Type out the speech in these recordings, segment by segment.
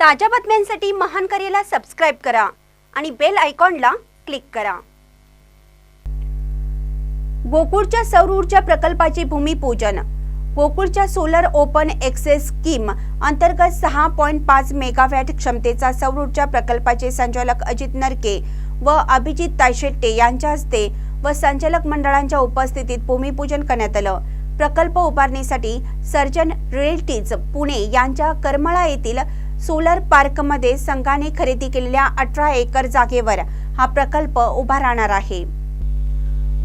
ताज्या बातम्यांसाठी महान करेला सबस्क्राईब करा आणि बेल आयकॉनला क्लिक करा. गोकुळच्या सौर ऊर्जा प्रकल्पाचे भूमिपूजन. गोकुळच्या सोलर ओपन एक्सेस स्कीम अंतर्गत सहा पॉईंट पाच मेगावॅट क्षमतेचा सौर ऊर्जा प्रकल्पाचे संचालक अजित नरके व अभिजित तायशेट्टे यांच्या हस्ते व संचालक मंडळांच्या उपस्थितीत भूमिपूजन करण्यात आलं. प्रकल्प उभारणीसाठी सर्जन रिएल्टीज पुणे यांच्या करमळा येथील सोलर पार्कमध्ये संघाने खरेदी केलेल्या अठरा एकर जागेवर हा प्रकल्प उभा राहणार आहे.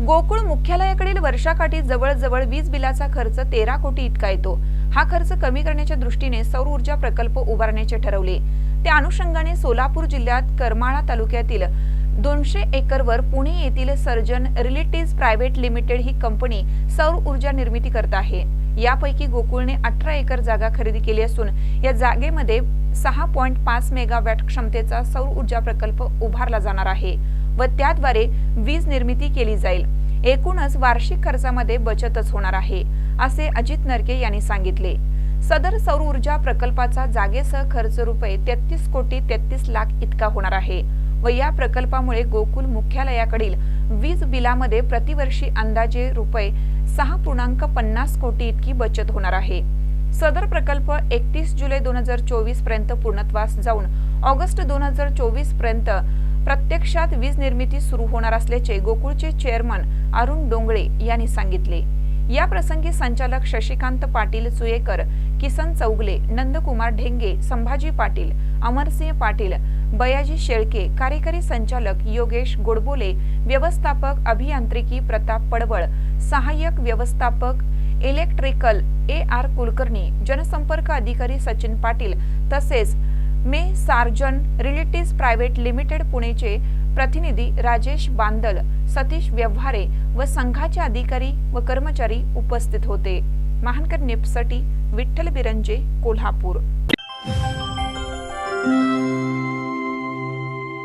गोकुळ मुख्यालयाकडील वर्षाकाठी जवळजवळ वीज बिलाचा खर्च तेरा कोटी इतका येतो. हा खर्च कमी करण्याच्या दृष्टीने सौर ऊर्जा प्रकल्प उभारण्याचे ठरवले. त्या अनुषंगाने सोलापूर जिल्ह्यात करमाळा तालुक्यातील दोनशे एकरवर पुणे येथील सर्जन रिलेटिव्ह प्रायव्हेट लिमिटेड ही कंपनी सौर ऊर्जा निर्मिती करत आहे. यापैकी गोकुळने अठरा एकर जागा खरेदी केली असून या जागेमध्ये सहा पॉईंट पाच मेगावॅट क्षमतेचा सौर ऊर्जा प्रकल्प उभारला जाणार आहे व त्याद्वारे वीज निर्मिती केली जाईल. एकूणच वार्षिक खर्चामध्ये बचतच होणार आहे असे अजित नरके यांनी सांगितले. सदर सौर ऊर्जा प्रकल्पाचा जागेसह खर्च रुपये तेहतीस कोटी तेहतीस लाख इतका होणार आहे. व या प्रकल्पामुळे गोकुल मुख्यालयाकडील वीज बिलामध्ये प्रतिवर्षी अंदाजे रुपये सहा पूर्णांक पन्नास कोटी इतकी बचत होणार आहे. सदर प्रकल्प एकतीस जुलै दोन हजार चोवीसपर्यंत पूर्णत्वास जाऊन ऑगस्ट दोन हजार चोवीसपर्यंत प्रत्यक्षात वीज निर्मिती सुरू होणार असल्याचे गोकुळचे चेअरमन अरुण डोंगळे यांनी सांगितले. या प्रसंगी संचालक शशिकांत पाटील सुयेकर किसन चौगले नंदकुमार ढेंगे संभाजी पाटील अमरसिंह पाटील बयाजी शेळके कार्यकारी संचालक योगेश गोडबोले व्यवस्थापक अभियांत्रिकी प्रताप पडवळ सहाय्यक व्यवस्थापक इलेक्ट्रिकल ए आर कुलकर्णी जनसंपर्क अधिकारी सचिन पाटील तसेच मे सार्जन रिलेटिव्ह प्रायव्हेट लिमिटेड पुणेचे प्रतिनिधी राजेश बांदल सतीश व्यवहारे व संघाचे अधिकारी व कर्मचारी उपस्थित होते. महानकर निप्ससाठी विठ्ठल बिरंजे कोल्हापूर.